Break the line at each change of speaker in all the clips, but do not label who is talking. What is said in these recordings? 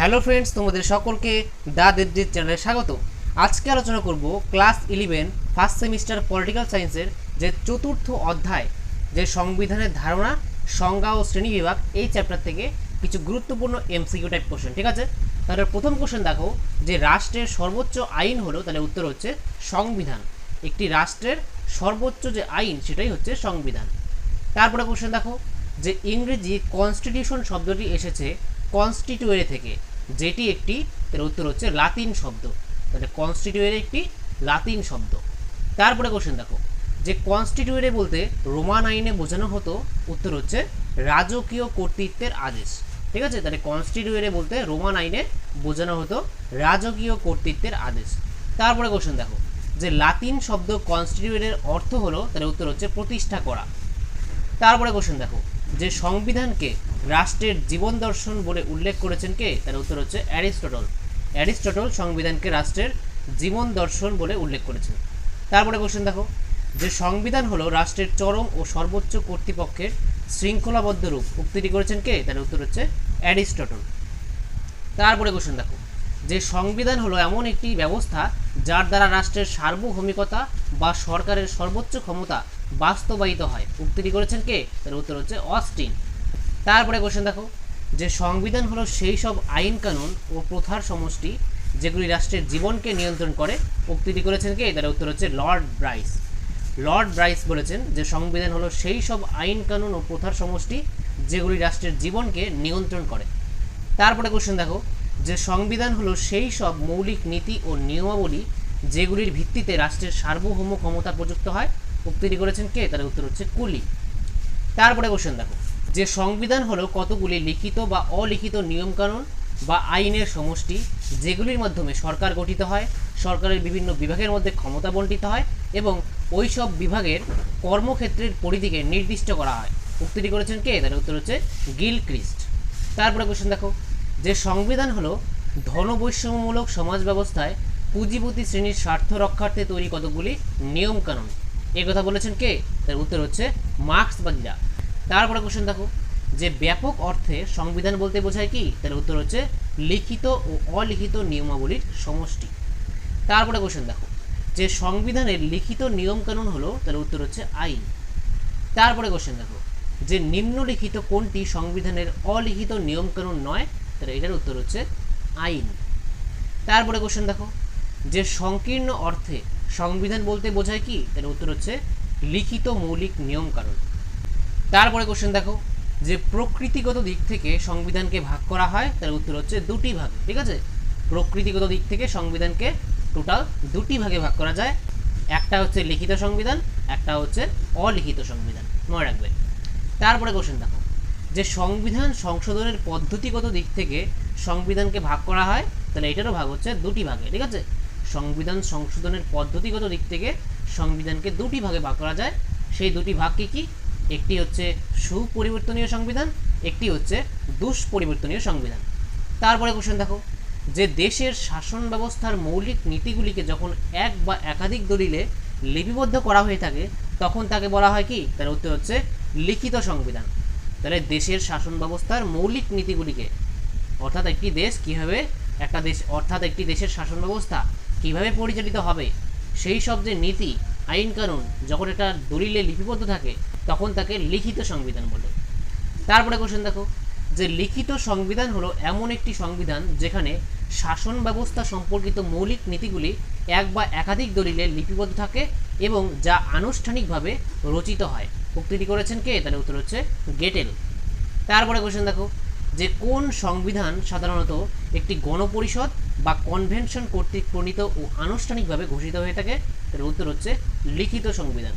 Hello friends, তোমাদের সকলকে দা দেবজিৎ চ্যানেলে স্বাগত। আজকে আলোচনা করব class eleven, first semester political সায়েন্সের যে চতুর্থ অধ্যায়, যে সংবিধানের ধারণা, সংজ্ঞা ও শ্রেণীবিভাগ এই চ্যাপ্টার থেকে কিছু গুরুত্বপূর্ণ এমসিকিউ টাইপ কোশ্চেন ঠিক আছে? তাহলে প্রথম কোশ্চেন দেখো, যে রাষ্ট্রের সর্বোচ্চ আইন হলো, তাহলে উত্তর হচ্ছে সংবিধান। একটি রাষ্ট্রের সর্বোচ্চ যে আইন, সেটাই হচ্ছে সংবিধান। তারপরে কোশ্চেন দেখো, যে ইংরেজি কনস্টিটিউশন শব্দটি এসেছে কনস্টিটিউয়ে থেকে। যেটি একটি তার উত্তর হচ্ছে লাতিন শব্দ। তাহলে কনস্টিটিউয়ের একটি লাতিন শব্দ। তারপরে কোশ্চেন দেখো। যে কনস্টিটিউয়েরে বলতে রোমান আইনে বোঝানো হতো, উত্তর হচ্ছে রাজকীয় কর্তৃত্বের আদেশ। ঠিক আছে? তাহলে কনস্টিটিউয়েরে বলতে রোমান আইনে বোঝানো হতো রাজকীয় কর্তৃত্বের আদেশ। তারপরে কোশ্চেন দেখো। যে লাতিন শব্দ কনস্টিটিউয়ের অর্থ হলো, তাহলে উত্তর হচ্ছে প্রতিষ্ঠা করা। তারপরে কোশ্চেন দেখো। যে সংবিধানকে রাষ্ট্রের জীবন দর্শন বলে উল্লেখ করেছেন কে? তার উত্তর হচ্ছে অ্যারিস্টটল। অ্যারিস্টটল সংবিধানকে রাষ্ট্রের জীবন দর্শন বলে উল্লেখ করেছেন। তারপরে কোশ্চেন দেখো। যে সংবিধান হলো রাষ্ট্রের চরম ও সর্বোচ্চ কর্তৃপক্ষের শৃঙ্খলাবদ্ধ রূপ। উক্তিটি করেছেন কে? তার উত্তর হচ্ছে অ্যারিস্টটল। তারপরে কোশ্চেন দেখো। যে সংবিধান হলো এমন একটি ব্যবস্থা যার দ্বারা রাষ্ট্রের সার্বভৌমিকতা বা সরকারের সর্বোচ্চ ক্ষমতা বাস্তবায়িত হয়। উক্তিটি করেছেন কে? তার উত্তর হচ্ছে অস্টিন। তারপরে কোশ্চেন দেখো, যে সংবিধান হলো সেই সব আইন কানুন ও প্রথার সমষ্টি যেগুলি রাষ্ট্রের জীবনকে নিয়ন্ত্রণ করে। উক্তিটি করেছেন কে? তার উত্তর হচ্ছে লর্ড ব্রাইস। লর্ড ব্রাইস বলেছেন যে সংবিধান হলো সেই সব আইন কানুন ও প্রথার সমষ্টি যেগুলি রাষ্ট্রের জীবনকে নিয়ন্ত্রণ করে। তারপরে কোশ্চেন দেখো, যে সংবিধান হলো সেই সব মৌলিক নীতি ও নিয়মাবলী যেগুলির ভিত্তিতে রাষ্ট্রের সার্বভৌম ক্ষমতা প্রযুক্ত হয়। উক্তিটি করেছেন কে? তার উত্তর হচ্ছে কুলি। তারপরে কোশ্চেন দেখো যে সংবিধান হলো কতগুলি লিখিত বা অলিখিত নিয়মকানুন বা আইনের সমষ্টি, যেগুলির মাধ্যমে সরকার গঠিত হয়, সরকারের বিভিন্ন বিভাগের মধ্যে ক্ষমতা বণ্টিত হয় এবং ওই সব বিভাগের কর্মক্ষেত্রের পরিধিকে নির্দিষ্ট করা হয়। উক্তিটি করেছেন কে? তার উত্তর হচ্ছে গিল ক্রিস্ট তারপরে কোশ্চেন দেখো। যে সংবিধান হলো ধনবৈষম্যমূলক সমাজ ব্যবস্থায় পুঁজিপতি শ্রেণির স্বার্থ রক্ষার্থে তৈরি কতগুলি নিয়মকানুন। এ কথা বলেছেন কে? তার উত্তর হচ্ছে মার্ক্সবাদীরা। তারপরে কোশ্চেন দেখো, যে ব্যাপক অর্থে সংবিধান বলতে বোঝায় কি? তাহলে উত্তর হচ্ছে লিখিত ও অলিখিত নিয়মাবলীর সমষ্টি। তারপরে কোশ্চেন দেখো, যে সংবিধানের লিখিত নিয়মকানুন হলো, তাহলে উত্তর হচ্ছে আইন। তারপরে কোশ্চেন দেখো, যে নিম্নলিখিত কোনটি সংবিধানের অলিখিত নিয়মকানুন নয়? তাহলে এটার উত্তর হচ্ছে আইন। তারপরে কোশ্চেন দেখো, যে সংকীর্ণ অর্থে সংবিধান বলতে বোঝায় কি? তাহলে উত্তর হচ্ছে লিখিত মৌলিক নিয়মকানুন। তারপরে কোশ্চেন দেখো, যে প্রকৃতিগত দিক থেকে সংবিধানকে ভাগ করা হয়, তার উত্তর হচ্ছে দুটি ভাগে, ঠিক আছে? প্রকৃতিগত দিক থেকে সংবিধানকে টোটাল দুটি ভাগে ভাগ করা যায়, একটা হচ্ছে লিখিত সংবিধান, একটা হচ্ছে অলিখিত সংবিধান, মনে রাখবে। তারপরে কোশ্চেন দেখো, যে সংবিধান সংশোধনের পদ্ধতিগত দিক থেকে সংবিধানকে ভাগ করা হয়, তাহলে এটারও ভাগ হচ্ছে দুটি ভাগে, ঠিক আছে? সংবিধান সংশোধনের পদ্ধতিগত দিক থেকে সংবিধানকে দুটি ভাগে ভাগ করা যায়, সেই দুটি ভাগ কি কি? একটি হচ্ছে সুপরিবর্তনীয় সংবিধান, একটি হচ্ছে দুষ্পরিবর্তনীয় সংবিধান। তারপরে কোশ্চেন দেখো, যে দেশের শাসন ব্যবস্থার মৌলিক নীতিগুলিকে যখন এক বা একাধিক দলিলে লিপিবদ্ধ করা হয়ে থাকে, তখন তাকে বলা হয় কি? তার উত্তর হচ্ছে লিখিত সংবিধান। তাহলে দেশের শাসন ব্যবস্থার মৌলিক নীতিগুলিকে, অর্থাৎ একটি দেশ কীভাবে একটা দেশ, অর্থাৎ একটি দেশের শাসন ব্যবস্থা কীভাবে পরিচালিত হবে, সেই সব যে নীতি, আইন কানুন, যখন একটা দলিলে লিপিবদ্ধ থাকে তখন তাকে লিখিত সংবিধান বলে। তারপরে কোশ্চেন দেখো, যে লিখিত সংবিধান হলো এমন একটি সংবিধান যেখানে শাসন ব্যবস্থা সম্পর্কিত মৌলিক নীতিগুলি এক বা একাধিক দলিলে লিপিবদ্ধ থাকে এবং যা আনুষ্ঠানিকভাবে রচিত হয়। উক্তিটি করেছেন কে? তাহলে উত্তর হচ্ছে গেটেল। তারপরে কোশ্চেন দেখো, যে কোন সংবিধান সাধারণত একটি গণপরিষদ বা কনভেনশন কর্তৃক প্রণীত ও আনুষ্ঠানিকভাবে ঘোষিত হয়ে থাকে? তার উত্তর হচ্ছে লিখিত সংবিধান।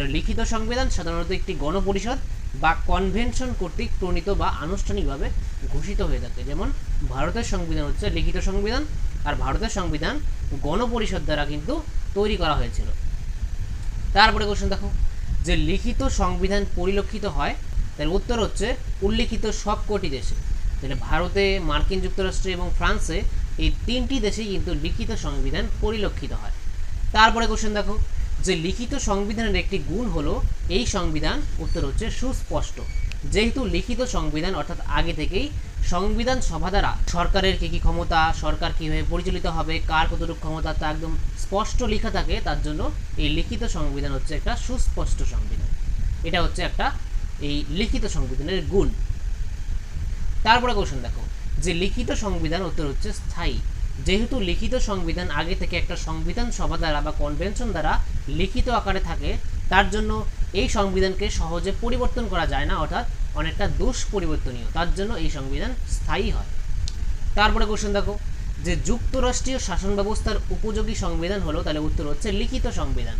লিখিত সংবিধান সাধারণত একটি গণপরিষদ বা কনভেনশন কর্তৃক প্রণীত বা আনুষ্ঠানিকভাবে ঘোষিত হয়ে থাকে। যেমন, ভারতের সংবিধান হচ্ছে লিখিত সংবিধান, আর ভারতের সংবিধান গণপরিষদ দ্বারা কিন্তু তৈরি করা হয়েছিল। তারপরে কোশ্চেন দেখো। যে লিখিত সংবিধান পরিলক্ষিত হয়, তার উত্তর হচ্ছে উল্লিখিত সব সবকটি দেশে। তাহলে ভারতে, মার্কিন যুক্তরাষ্ট্রে এবং ফ্রান্সে এই তিনটি দেশেই কিন্তু লিখিত সংবিধান পরিলক্ষিত হয়। তারপরে কোশ্চেন দেখো। যে লিখিত সংবিধানের একটি গুণ হলো, এই সংবিধান উত্তর হচ্ছে সুস্পষ্ট। যেহেতু লিখিত সংবিধান, অর্থাৎ আগে থেকেই সংবিধান সভা দ্বারা সরকারের কী কী ক্ষমতা, সরকার কীভাবে পরিচালিত হবে, কার কতটুকু ক্ষমতা, তা একদম স্পষ্ট লেখা থাকে, তার জন্য এই লিখিত সংবিধান হচ্ছে একটা সুস্পষ্ট সংবিধান। এটা হচ্ছে একটা এই লিখিত সংবিধানের গুণ। তারপরে কোশ্চেন দেখো, যে লিখিত সংবিধান উত্তর হচ্ছে স্থায়ী। যেহেতু লিখিত সংবিধান আগে থেকে একটা সংবিধান সভা দ্বারা বা কনভেনশন দ্বারা লিখিত আকারে থাকে, তার জন্য এই সংবিধানকে সহজে পরিবর্তন করা যায় না, অর্থাৎ অনেকটা দুষ্পরিবর্তনীয়, তার জন্য এই সংবিধান স্থায়ী হয়। তারপরে কোশ্চেন দেখো, যে যুক্তরাষ্ট্রীয় শাসন ব্যবস্থার উপযোগী সংবিধান হলো, তাহলে উত্তর হচ্ছে লিখিত সংবিধান।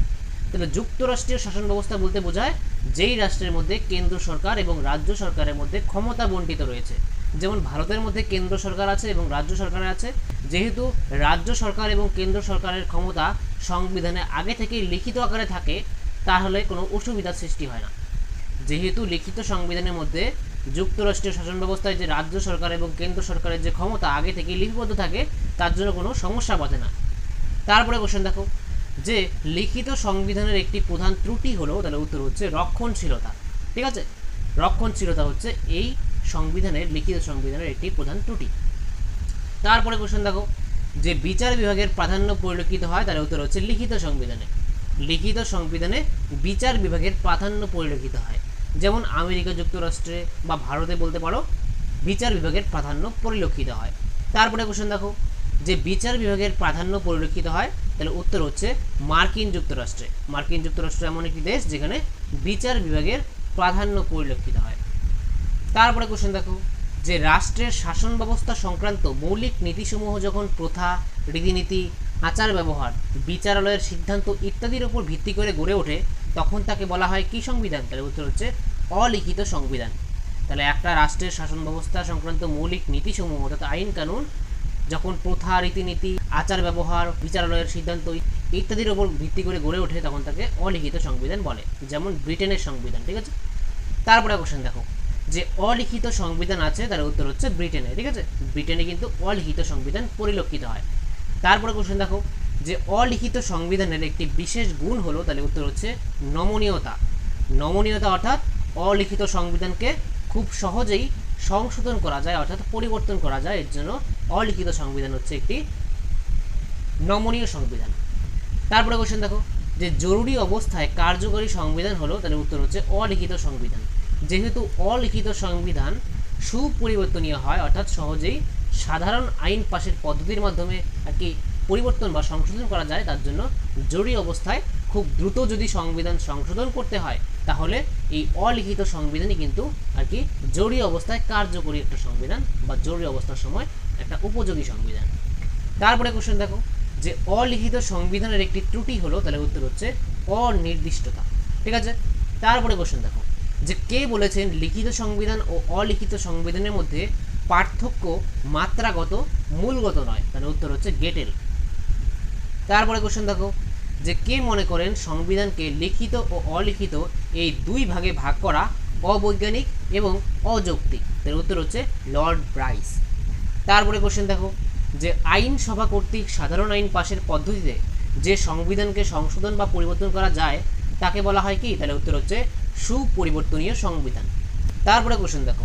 তাহলে যুক্তরাষ্ট্রীয় শাসন ব্যবস্থা বলতে বোঝায় যেই রাষ্ট্রের মধ্যে কেন্দ্র সরকার এবং রাজ্য সরকারের মধ্যে ক্ষমতা বন্টিত রয়েছে। যেমন ভারতের মধ্যে কেন্দ্র সরকার আছে এবং রাজ্য সরকার আছে, যেহেতু রাজ্য সরকার এবং কেন্দ্র সরকারের ক্ষমতা সংবিধানে আগে থেকেই লিখিত আকারে থাকে, তাহলে কোনো অসুবিধার সৃষ্টি হয় না। যেহেতু লিখিত সংবিধানের মধ্যে যুক্তরাষ্ট্রীয় শাসন ব্যবস্থায় যে রাজ্য সরকার এবং কেন্দ্র সরকারের যে ক্ষমতা আগে থেকে লিপিবদ্ধ থাকে, তার জন্য কোনো সমস্যা বাধে না। তারপরে কোশ্চেন দেখো, যে লিখিত সংবিধানের একটি প্রধান ত্রুটি হলো, তাহলে উত্তর হচ্ছে রক্ষণশীলতা। ঠিক আছে? রক্ষণশীলতা হচ্ছে এই সংবিধানের লিখিত সংবিধানের একটি প্রধান ত্রুটি। তারপরে কোশ্চেন দেখো, যে বিচার বিভাগের প্রাধান্য পরিলক্ষিত হয়, তার উত্তর হচ্ছে লিখিত সংবিধানে। লিখিত সংবিধানে বিচার বিভাগের প্রাধান্য পরিলক্ষিত হয়। যেমন আমেরিকা যুক্তরাষ্ট্রে বা ভারতে বলতে পারো, বিচার বিভাগের প্রাধান্য পরিলক্ষিত হয়। তারপরে কোশ্চেন দেখো, যে বিচার বিভাগের প্রাধান্য পরিলক্ষিত হয়, তাহলে উত্তর হচ্ছে মার্কিন যুক্তরাষ্ট্রে। মার্কিন যুক্তরাষ্ট্র এমন একটি দেশ, যেখানে বিচার বিভাগের প্রাধান্য পরিলক্ষিত হয়। তারপরে কোশ্চেন দেখো, যে রাষ্ট্রের শাসন ব্যবস্থা সংক্রান্ত মৌলিক নীতিসমূহ যখন প্রথা, রীতিনীতি, আচার ব্যবহার, বিচারালয়ের সিদ্ধান্ত ইত্যাদির উপর ভিত্তি করে গড়ে ওঠে, তখন তাকে বলা হয় কি সংবিধান? তাহলে উত্তর হচ্ছে অলিখিত সংবিধান। তাহলে একটা রাষ্ট্রের শাসন ব্যবস্থা সংক্রান্ত মৌলিক নীতিসমূহ, অর্থাৎ আইন কানুন, যখন প্রথা, রীতিনীতি, আচার ব্যবহার, বিচারালয়ের সিদ্ধান্ত ইত্যাদির উপর ভিত্তি করে গড়ে ওঠে, তখন তাকে অলিখিত সংবিধান বলে, যেমন ব্রিটেনের সংবিধান, ঠিক আছে? তারপরে কোশ্চেন দেখো যে অলিখিত সংবিধান আছে, তার উত্তর হচ্ছে ব্রিটেনে, ঠিক আছে? ব্রিটেনে কিন্তু অলিখিত সংবিধান পরিলক্ষিত হয়। তারপরে কোশ্চেন দেখো, যে অলিখিত সংবিধানের একটি বিশেষ গুণ হলো, তাহলে উত্তর হচ্ছে নমনীয়তা। নমনীয়তা অর্থাৎ অলিখিত সংবিধানকে খুব সহজেই সংশোধন করা যায়, অর্থাৎ পরিবর্তন করা যায়। এর জন্য অলিখিত সংবিধান হচ্ছে একটি নমনীয় সংবিধান। তারপরে কোশ্চেন দেখো, যে জরুরি অবস্থায় কার্যকরী সংবিধান হলো, তাহলে উত্তর হচ্ছে অলিখিত সংবিধান। যেহেতু অলিখিত সংবিধান সুপরিবর্তনীয় হয়, অর্থাৎ সহজেই সাধারণ আইন পাশের পদ্ধতির মাধ্যমে আর কি পরিবর্তন বা সংশোধন করা যায়, তার জন্য জরুরি অবস্থায় খুব দ্রুত যদি সংবিধান সংশোধন করতে হয়, তাহলে এই অলিখিত সংবিধানই কিন্তু আর কি জরুরি অবস্থায় কার্যকরী একটা সংবিধান বা জরুরি অবস্থার সময় একটা উপযোগী সংবিধান। তারপরে কোশ্চেন দেখো, যে অলিখিত সংবিধানের একটি ত্রুটি হলো, তাহলে উত্তর হচ্ছে অনির্দিষ্টতা। ঠিক আছে? তারপরে কোশ্চেন দেখো যে কে বলেছেন লিখিত সংবিধান ও অলিখিত সংবিধানের মধ্যে পার্থক্য মাত্রাগত, মূলগত নয়? তাহলে উত্তর হচ্ছে গেটেল। তারপরে কোশ্চেন দেখো, যে কে মনে করেন সংবিধানকে লিখিত ও অলিখিত এই দুই ভাগে ভাগ করা অবৈজ্ঞানিক এবং অযৌক্তিক? তার উত্তর হচ্ছে লর্ড ব্রাইস। তারপরে কোশ্চেন দেখো, যে আইনসভা কর্তৃক সাধারণ আইন পাশের পদ্ধতিতে যে সংবিধানকে সংশোধন বা পরিবর্তন করা যায়, তাকে বলা হয় কি? তাহলে উত্তর হচ্ছে সুপরিবর্তনীয় সংবিধান। তারপরে কোশ্চেন দেখো।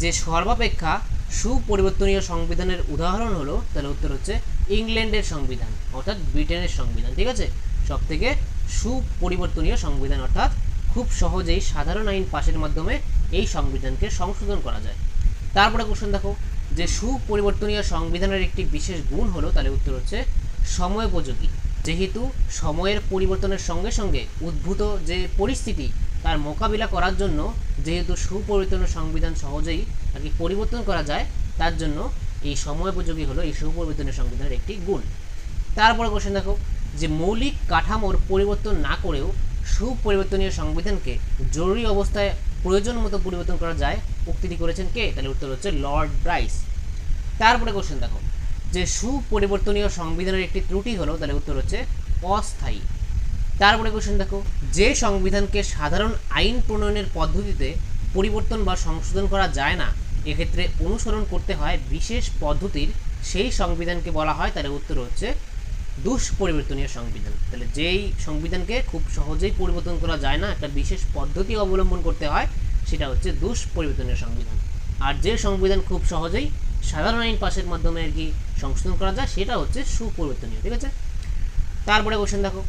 যে সর্বাপেক্ষা সুপরিবর্তনীয় সংবিধানের উদাহরণ হলো, তাহলে উত্তর হচ্ছে ইংল্যান্ডের সংবিধান, অর্থাৎ ব্রিটেনের সংবিধান, ঠিক আছে? সব থেকে সুপরিবর্তনীয় সংবিধান, অর্থাৎ খুব সহজেই সাধারণ আইন পাশের মাধ্যমে এই সংবিধানকে সংশোধন করা যায়। তারপরে কোশ্চেন দেখো। যে সুপরিবর্তনীয় সংবিধানের একটি বিশেষ গুণ হলো, তাহলে উত্তর হচ্ছে সময়োপযোগী। যেহেতু সময়ের পরিবর্তনের সঙ্গে সঙ্গে উদ্ভূত যে পরিস্থিতি তার মোকাবিলা করার জন্য যেহেতু সুপরিবর্তনীয় সংবিধান সহজেই আর কি পরিবর্তন করা যায়, তার জন্য এই সময়োপযোগী হলো এই সুপরিবর্তনীয় সংবিধানের একটি গুণ। তারপরে কোশ্চেন দেখো, যে মৌলিক কাঠামোর পরিবর্তন না করেও সুপরিবর্তনীয় সংবিধানকে জরুরি অবস্থায় প্রয়োজন মতো পরিবর্তন করা যায়, উক্তিটি করেছেন কে? তাহলে উত্তর হচ্ছে লর্ড ব্রাইস। তারপরে কোশ্চেন দেখো, যে সুপরিবর্তনীয় সংবিধানের একটি ত্রুটি হলো, তাহলে উত্তর হচ্ছে অস্থায়ী। তারপরে কোশ্চেন দেখো, যে সংবিধানকে সাধারণ আইন প্রণয়নের পদ্ধতিতে পরিবর্তন বা সংশোধন করা যায় না, এক্ষেত্রে অনুসরণ করতে হয় বিশেষ পদ্ধতির, সেই সংবিধানকে বলা হয় তাহলে উত্তর হচ্ছে দুষ্পরিবর্তনীয় সংবিধান। তাহলে যেই সংবিধানকে খুব সহজেই পরিবর্তন করা যায় না, একটা বিশেষ পদ্ধতি অবলম্বন করতে হয়, সেটা হচ্ছে দুষ্পরিবর্তনীয় সংবিধান। আর যে সংবিধান খুব সহজেই সাধারণ আইন পাশের মাধ্যমে আর কি সংশোধন করা যায়, সেটা হচ্ছে সুপরিবর্তনীয়, ঠিক আছে? তারপরে কোশ্চেন দেখো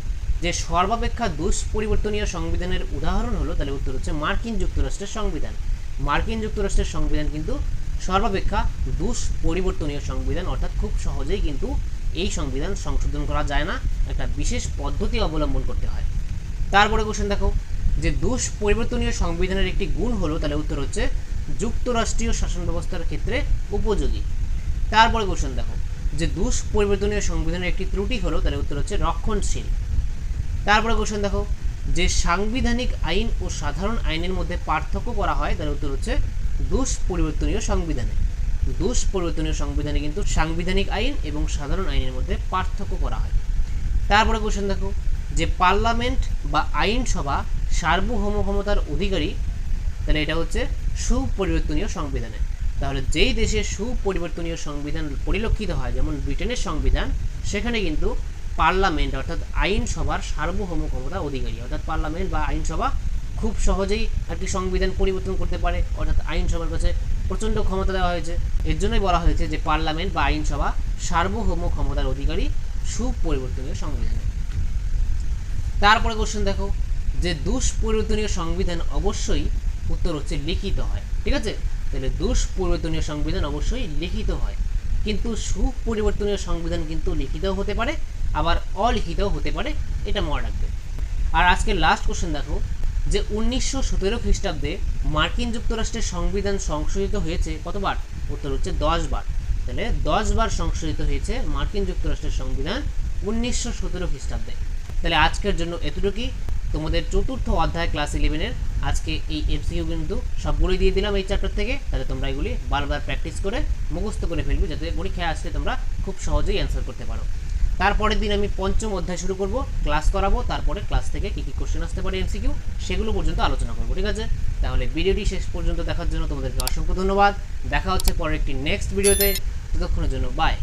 যে সর্বাপেক্ষা দুষ্পরিবর্তনীয় সংবিধানের উদাহরণ হলো, তাহলে উত্তর হচ্ছে মার্কিন যুক্তরাষ্ট্রের সংবিধান। মার্কিন যুক্তরাষ্ট্রের সংবিধান কিন্তু সর্বাপেক্ষা দুষ্পরিবর্তনীয় সংবিধান, অর্থাৎ খুব সহজেই কিন্তু এই সংবিধান সংশোধন করা যায় না, একটা বিশেষ পদ্ধতি অবলম্বন করতে হয়। তারপরে কোশ্চেন দেখো, যে দুষ্পরিবর্তনীয় সংবিধানের একটি গুণ হলো, তাহলে উত্তর হচ্ছে যুক্তরাষ্ট্রীয় শাসন ব্যবস্থার ক্ষেত্রে উপযোগী। তারপরে কোশ্চেন দেখো, যে দুষ্পরিবর্তনীয় সংবিধানের একটি ত্রুটি হলো, তাহলে উত্তর হচ্ছে রক্ষণশীল। তারপরে কোশ্চেন দেখো। যে সাংবিধানিক আইন ও সাধারণ আইনের মধ্যে পার্থক্য করা হয়, তার উত্তর হচ্ছে দুষ্পরিবর্তনীয় সংবিধানে। দুষ্পরিবর্তনীয় সংবিধানে কিন্তু সাংবিধানিক আইন এবং সাধারণ আইনের মধ্যে পার্থক্য করা হয়। তারপরে কোশ্চেন দেখো। যে পার্লামেন্ট বা আইনসভা সার্বভৌম ক্ষমতার অধিকারী, তাহলে এটা হচ্ছে সুপরিবর্তনীয় সংবিধানে। তাহলে যেই দেশে সুপরিবর্তনীয় সংবিধান পরিলক্ষিত হয়, যেমন ব্রিটেনের সংবিধান, সেখানে কিন্তু পার্লামেন্ট, অর্থাৎ আইনসভার সার্বভৌম ক্ষমতা অধিকারী। অর্থাৎ পার্লামেন্ট বা আইনসভা খুব সহজেই আর কি সংবিধান পরিবর্তন করতে পারে। অর্থাৎ আইনসভার কাছে প্রচণ্ড ক্ষমতা দেওয়া হয়েছে। এর জন্যই বলা হয়েছে যে পার্লামেন্ট বা আইনসভা সার্বভৌম ক্ষমতার অধিকারী সুপরিবর্তনীয় সংবিধানে। তারপরে কোশ্চেন দেখো, যে দুষ্পরিবর্তনীয় সংবিধান অবশ্যই উত্তর হচ্ছে লিখিত হয়। ঠিক আছে? তাহলে দুষ্পরিবর্তনীয় সংবিধান অবশ্যই লিখিত হয়। কিন্তু সুপরিবর্তনীয় সংবিধান কিন্তু লিখিতও হতে পারে আবার অলিখিতও হতে পারে, এটা মনে রাখবে। আর আজকে লাস্ট কোশ্চেন দেখো, যে উনিশশো সতেরো খ্রিস্টাব্দে মার্কিন যুক্তরাষ্ট্রের সংবিধান সংশোধিত হয়েছে কতবার? উত্তর হচ্ছে দশ বার তাহলে দশ বার সংশোধিত হয়েছে মার্কিন যুক্তরাষ্ট্রের সংবিধান উনিশশো সতেরো খ্রিস্টাব্দে। তাহলে আজকের জন্য এতটুকুই। তোমাদের চতুর্থ অধ্যায় ক্লাস ইলেভেনের আজকে এই এমসিকিউ কিন্তু সবগুলোই দিয়ে দিলাম এই চ্যাপ্টার থেকে। তাহলে তোমরা এগুলি বারবার প্র্যাকটিস করে মুখস্থ করে ফেলবে যাতে পরীক্ষায় আসলে তোমরা খুব সহজেই অ্যান্সার করতে পারো। তারপরের দিন আমি পঞ্চম অধ্যায় শুরু করব, ক্লাস করাবো, তারপরে ক্লাস থেকে কী কী কোশ্চেন আসতে পারে এমসিকিউ সেগুলো পর্যন্ত আলোচনা করব, ঠিক আছে? তাহলে ভিডিওটি শেষ পর্যন্ত দেখার জন্য তোমাদেরকে অসংখ্য ধন্যবাদ। দেখা হচ্ছে পরের একটি নেক্সট ভিডিওতে ততক্ষণের জন্য বাই